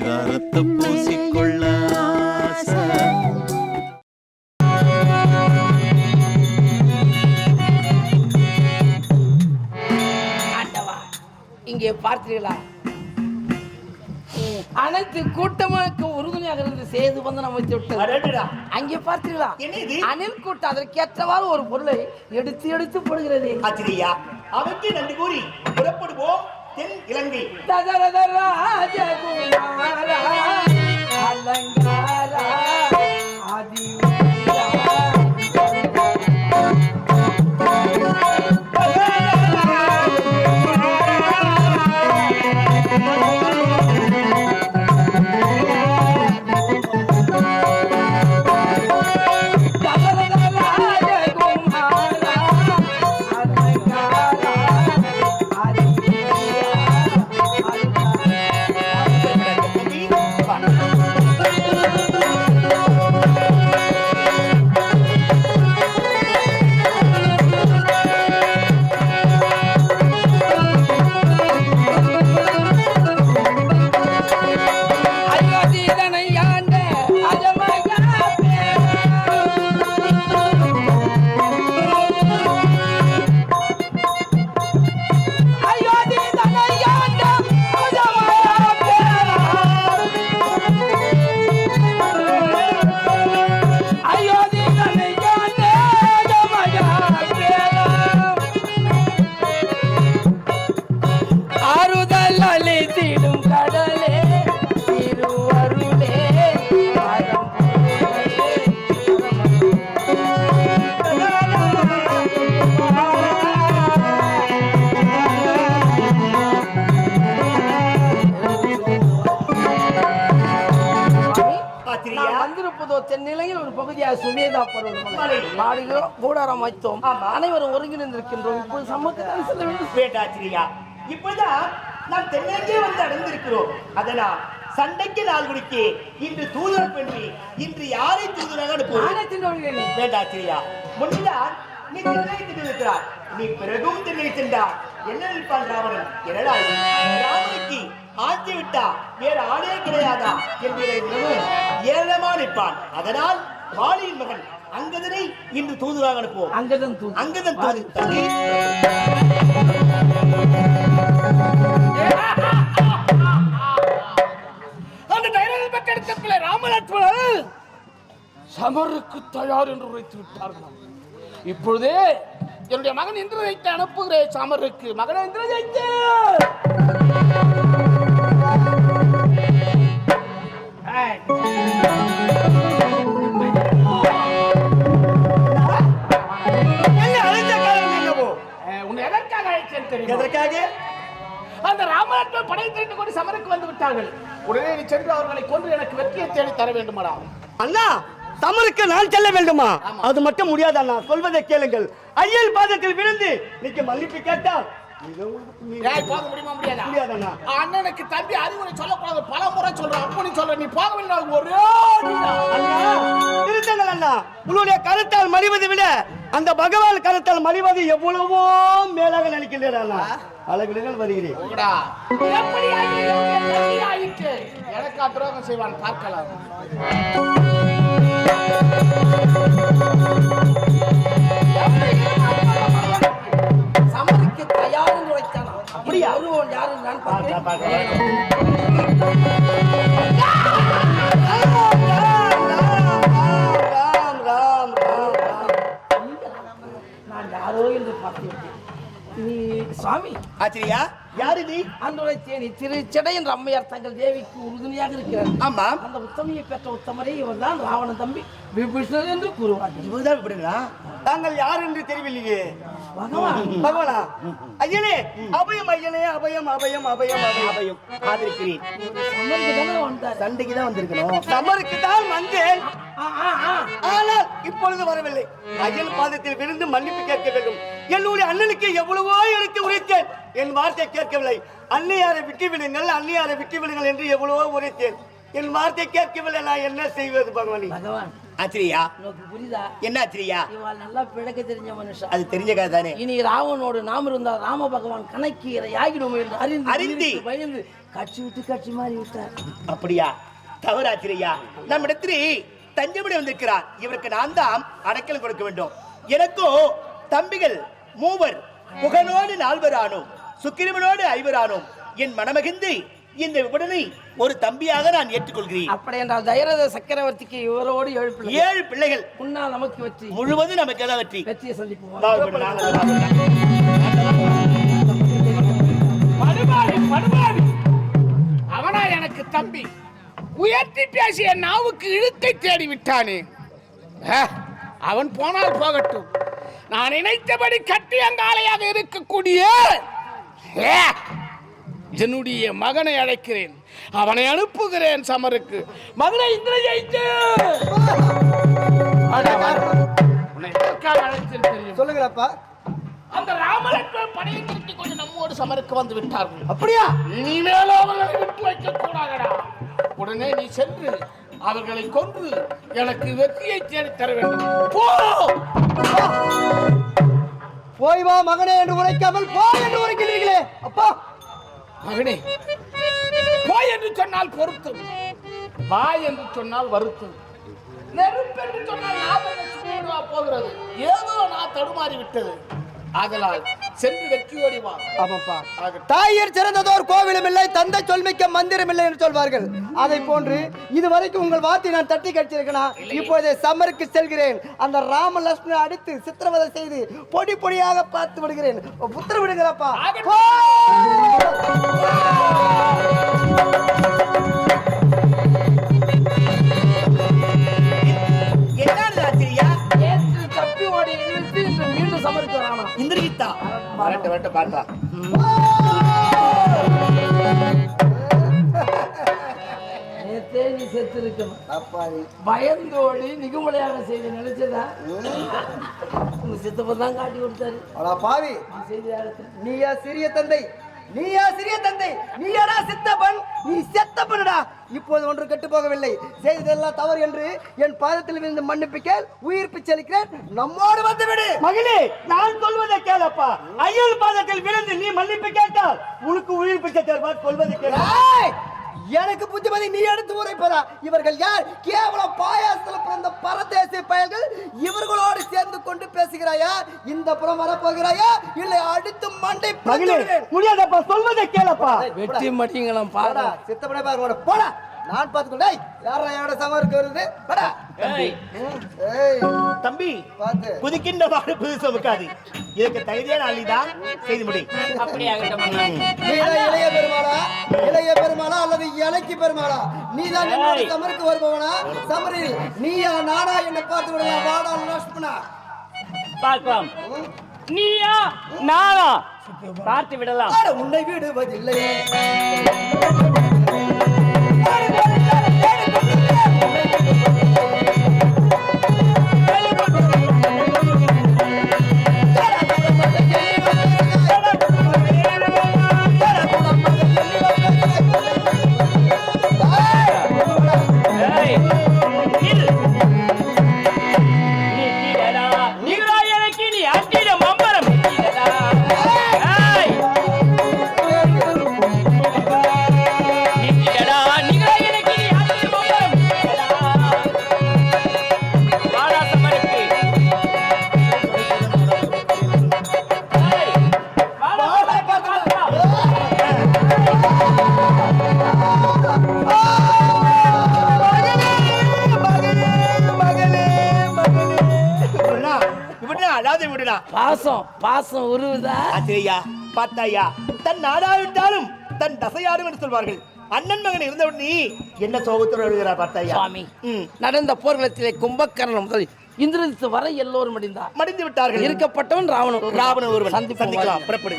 பரிதாரத்தை பூசிக்கொள்ள இங்கே பார்த்தீர்களா? அனைத்து கூட்டமாக உறுதுணையாக இருந்து செய்து வந்து அமைத்து விட்டது. அங்கே பார்த்தீர்களா? என்ன இது? அணில் கூட்டம் அதற்கேற்றவாறு ஒரு பொருளை எடுத்து எடுத்து போடுகிறது. ஆச்சரியா அவருக்கு நன்றி கூறி புறப்படுவோம். தென் இலங்கை. ததரத ராஜகுமாரா, அலங்காரா, பகுதியாக சுவேதா பருவமலை மலை. மாடுகிறோம் கூடாரம் வைத்தோம். அனைவரும் ஒருங்கிணைந்திருக்கின்றோம். இப்போது சமூகத்தில் செல்ல வேண்டும்? வேண்டாச்சிரியா இப்பதான் நாம் தென்னங்கே வந்து அடைந்திருக்கிறோம். அதனால் சண்டைக்கு நாள் குடிக்க. இன்று தூதர் பெண்ணி இன்று யாரை தூதராக அனுப்புவோம் வேண்டாச்சிரியா முன்னால் நீ திண்ணை தின்றிருக்கிறார் நீ பிறகும் திண்ணை சென்றார் என்ன நிற்பான் ராவணன்? என்னடா? ராவனுக்கு ஆட்சி விட்டா வேற ஆளே கிடையாதா? என்கிற ஏளனமா நிற்பான் அதனால் வாலியின் மகன் அங்கதனை இன்று தூதுராக அனுப்புவோம். அங்கதான் தூ அங்கதன் தூது. அந்த தைரியத்தில் பெற்றெடுத்த பிள்ளை ராமலட்சுமணன் சமருக்கு தயார் என்று உரைத்து விட்டார்கள். இப்பொழுதே என்னுடைய மகன் இந்திரஜைத்தை அனுப்புகிறேன் சமருக்கு. மகன் இந்திரஜைத்து! அவர்களை கொன்று எனக்கு வெற்றியை தேடி தர வேண்டுமாடா. அண்ணா தமருக்கு நான் செல்ல வேண்டுமா. அது மட்டும் முடியாது அண்ணா. சொல்வதை கேளுங்கள். ஐயல் பாதத்தில் விழுந்து நீங்க மன்னிப்பு கேட்டால் போக. அண்ணனுக்கு தம்பி அறிவுரை சொல்லக்கூடாது. பல முறை சொல்றேன் அப்போ நீ சொல்ற நீ போகவில்லை ஒரே திருத்தங்கள் அண்ணா. உன்னுடைய கருத்தால் மறிவதை விட அந்த பகவான் கருத்தால் மறிவது எவ்வளவோ மேலாக நினைக்கின்றேன் அழகுகள் வருகிறேன்? எனக்கு துரோகம் செய்வான் பார்க்கலாம். நீ சுவாமி. ஆச்சரியா? யாரு நீ? தேனி திரு செடை என்ற அம்மையார் தங்கள் தேவிக்கு உறுதுணையாக இருக்கிறார். ஆமா. அந்த உத்தமையை பெற்ற உத்தமரே இவர்தான் ராவணன் தம்பி. விபீஷணர் என்று கூறுவார்கள். இவர்தான் விடுங்களா தாங்கள் யார் என்று தெரியவில்லையே. பகவான் ஐயனே அபயம் ஐயனே அபயம் அபயம் அபயம் அபயம். அபயம். ஆதரிக்கிறேன் சண்டைக்கு தான் வந்திருக்கணும் சமருக்கு தான் வந்தேன். ஆனால் இப்பொழுது வரவில்லை. அயல் பாதத்தில் விழுந்து மன்னிப்பு கேட்க வேண்டும். என்னுடைய அண்ணனுக்கு எவ்வளவோ எடுத்து உரைத்தேன். என் வார்த்தை கேட்கவில்லை. அன்னையாரை விட்டு விடுங்கள் அன்னையாரை விட்டு விடுங்கள் என்று எவ்வளவோ உரைத்தேன். என் வார்த்தை கேட்கவில்லை நான் என்ன செய்வது பகவானி? பகவான் ஆச்சரியா உனக்கு புரியுதா? என்ன ஆச்சரியா இவாள் நல்லா பிழைக்க தெரிஞ்ச மனுஷன் அது தெரிஞ்ச கதை தானே? இனி ராவனோடு நாம் இருந்தால் ராம பகவான் கணக்கீரை ஆகிடும் என்று அறிந்து அறிந்து. பயந்து கட்சி விட்டு கட்சி மாறி விட்டார். அப்படியா? தவறு ஆச்சரியா நம்மிடத்தில் தஞ்சமடி வந்திருக்கிறார். இவருக்கு நான் தான் அடைக்கலம் கொடுக்க வேண்டும். எனக்கும் தம்பிகள் மூவர் புகழோடு நால்வரானோம் சுக்கிரமனோடு ஐவரானோம். என் மனமகிழ்ந்து இந்த உடனே ஒரு தம்பியாக நான் ஏற்றுக்கொள்கிறேன். அப்படி என்றால் தைரத சக்கரவர்த்திக்கு இவரோடு ஏழு பிள்ளை. ஏழு பிள்ளைகள். முன்னால் நமக்கு வெற்றி. முழுவதும் நமக்கு எல்லாம் வெற்றி? வெற்றியை சந்திப்போம். அவனா எனக்கு தம்பி. உயர்த்தி பேசிய நாவுக்கு இழுத்தை தேடி விட்டானே ஆ, அவன் போனால் போகட்டும். நான் நினைத்தபடி கட்டியங்காலையாக இருக்கக்கூடிய ஏ, என்னுடைய மகனை அழைக்கிறேன். அவனை அனுப்புகிறேன் சமருக்கு. மகனை இந்திர தெரியும்? சொல்லுங்களப்பா. அந்த ராமலட்சுமணன் படையை திருத்தி கொண்டு நம்மோடு சமருக்கு வந்து விட்டார்கள். அப்படியா? இனிமேலும் அவர்களை விட்டு வைக்க கூடாதடா. உடனே நீ சென்று அவர்களை கொன்று எனக்கு வெற்றியை தேடி தர வேண்டும். போ! போய் வா மகனே என்று உரைக்காமல் போ என்று உரைக்கிறீர்களே. அப்பா! மகனே போ என்று சொன்னால் பொருத்தம் வா என்று சொன்னால் வருத்தம். நெருப்பு என்று சொன்னால் போகிறது. ஏதோ நான் தடுமாறி விட்டது ஆதலால் சென்று வெற்றியோடி வா. ஆமாப்பா. தாயர் சிறந்ததோர் கோவிலும் இல்லை தந்தை சொல்மிக்க மந்திரம் இல்லை என்று சொல்வார்கள். அதை போன்று இதுவரைக்கும் உங்கள் வார்த்தை நான் தட்டி கழிச்சிருக்கேன் இப்போது சம்மருக்கு செல்கிறேன். அந்த ராம லட்சுமணனை அடித்து சித்திரவதை செய்து பொடி பொடியாக பார்த்து விடுகிறேன். புத்திர ஓடி இழுத்து இன்று மீண்டும் சமருக்கு வரானா இந்திரகித்தா வரட்ட வரட்ட பார்த்தா நீ செத்து இருக்கணும் பயந்தோடி நிகுமலையாக செய்து நினைச்சதா? உங்க சித்தப்ப தான் காட்டி கொடுத்தாரு. அடா பாவி. செய்தி நீயா சிறிய தந்தை? நீயா சிறிய தந்தை நீயாடா சித்தப்பன் நீ செத்தப்பனடா இப்போது ஒன்று கெட்டு போகவில்லை. செய்ததெல்லாம் தவறு என்று என் பாதத்தில் விழுந்து மன்னிப்பு கேள் உயிர் பிச்சளிக்கிறேன். நம்மோடு வந்து விடு மகனே நான் சொல்வதை கேளப்பா. ஐயல் பாதத்தில் விழுந்து நீ மன்னிப்பு கேட்டால் உனக்கு உயிர் பிச்சை தருவார் சொல்வதை கேள! எனக்கு புத்திமதி நீ எடுத்து உரைப்பதா இவர்கள் யார்? கேவலம் பாயாசத்தில் பிறந்த பரதேசி பயல்கள் இவர்களோடு சேர்ந்து கொண்டு பேசுகிறாயா? இந்த புறம் வரப்போகிறாயா? இல்லை அடித்து மண்டை. முடியாதப்பா சொல்வதை கேளப்பா. வெட்டி மாட்டீங்களாம் பாரு போடா, சித்தப்பனே பாருங்க போடா. நான் பார்த்துக்கொண்டே யாரா என்னோட சமருக்கு வருது போடா ஏய் தம்பி பார்த்து. குதிக்கின்ற பாடு புது சுமக்காது இதுக்கு தகுதியான ஆளிதான் செய்து முடி இளைய பெருமாளா? இளைய பெருமாளா அல்லது இலைக்கு பெருமாளா? நீதான் என்னோட சமருக்கு வருபவனா? சமரில் நீயா நானா? என்னை பார்த்து விடலாம் வாடா லட்சுமணா பார்க்கலாம். நீயா நானா? பார்த்து விடலாம். உன்னை விடுவதில்லை பாசம் பாசம் உருவுதா? ஆச்சரியா பார்த்தாயா தன் நாடாவிட்டாலும் தன் தசையாடும் என்று சொல்வார்கள். அண்ணன் மகன் இருந்தவுடன் நீ என்ன சோகத்தோடு எழுதுகிறார் பார்த்தாயா சுவாமி. நடந்த போர்க்களத்திலே கும்பகர்ணன் முதல் இந்திரஜித்து வரை எல்லோரும் மடிந்தார் மடிந்து விட்டார்கள். இருக்கப்பட்டவன் ராவணன். ராவண ஒருவன். சந்திக்கலாம் புறப்படு.